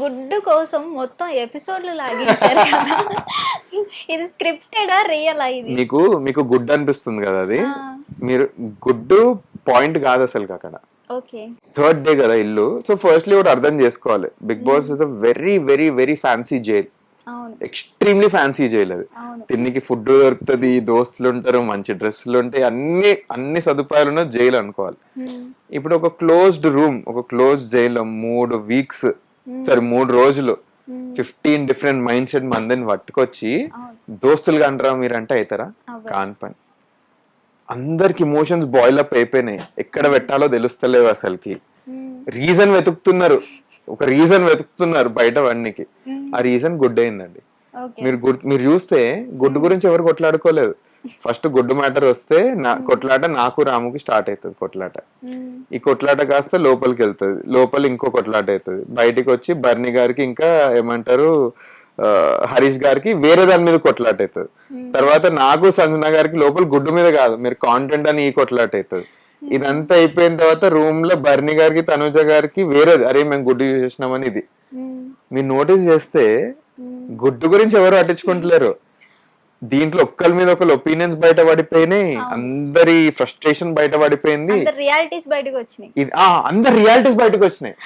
గుడ్డు కోసం మొత్తం ఎపిసోడ్లు లాగించారు కదా. ఇది స్క్రిప్టెడా రియలా ఇది? మీకు మీకు గుడ్ అనిపిస్తుంది కదా అది. మీరు గుడ్డు పాయింట్ కాదు అసలు అక్కడ. ఓకే. థర్డ్ డే కదా ఇల్లు. సో ఫస్ట్లీ ఒకటి అర్థం చేసుకోవాలి. Bigg Boss is a very very very fancy jail. Extremely fancy jail అది. తిన్నికి ఫుడ్ దొరుకుతుంది దోస్తులు ఉంటారు మంచి డ్రెస్సులు ఉంటాయి అన్ని అన్ని సదుపాయాలు ఉన్న జైలు అనుకోవాలి. ఇప్పుడు ఒక క్లోజ్డ్ రూమ్ ఒక క్లోజ్ జైల్లో మూడు వీక్స్ సరే మూడు రోజులు. ఫిఫ్టీన్ డిఫరెంట్ మైండ్ సెట్ మందిని పట్టుకొచ్చి దోస్తులుగా అంటారా మీరంటే అవుతారా అవ్వదు. కాని పని. అందరికి ఇమోషన్స్ బాయిల్ అప్ అయిపోయినాయి. ఎక్కడ పెట్టాలో తెలుస్తలేవు అసలుకి. రీజన్ వెతుకుతున్నారు. ఒక రీజన్ వెతుకుతున్నారు బయట వాడికి ఆ రీజన్ గుడ్ అయిందండి. మీరు గుడ్ మీరు చూస్తే గుడ్డు గురించి ఎవరు కొట్లాడుకోలేదు. ఫస్ట్ గుడ్డు మ్యాటర్ వస్తే నా కొట్లాట నాకు రాముకి స్టార్ట్ అవుతుంది కొట్లాట. ఈ కొట్లాట కాస్త లోపలికి వెళ్తుంది. లోపల ఇంకో కొట్లాట అవుతుంది. బయటికి వచ్చి బర్ని గారికి ఇంకా ఏమంటారు హరీష్ గారికి వేరే దాని మీద కొట్లాట అవుతుంది. తర్వాత నాకు సంజన గారికి లోపల గుడ్డు మీద కాదు. మీరు కాంటెంట్ అని ఈ కొట్లాట అవుతుంది. ఇదంతా అయిపోయిన తర్వాత రూమ్లో బర్ని గారికి తనుజ గారికి వేరేది అరే మేము గుడ్డు చేసినామని ఇది. మీరు నోటీస్ చేస్తే గుడ్డు గురించి ఎవరు పట్టించుకుంటలేరు. దీంట్లో ఒక్కరి మీద ఒకరు ఒపీనియన్స్ బయట పడిపోయినాయి అందరి ఫ్రస్ట్రేషన్ బయట పడిపోయింది అందరు రియాలిటీస్ బయటకు వచ్చినాయి. అందరి రియాలిటీస్ బయటకు వచ్చినాయి.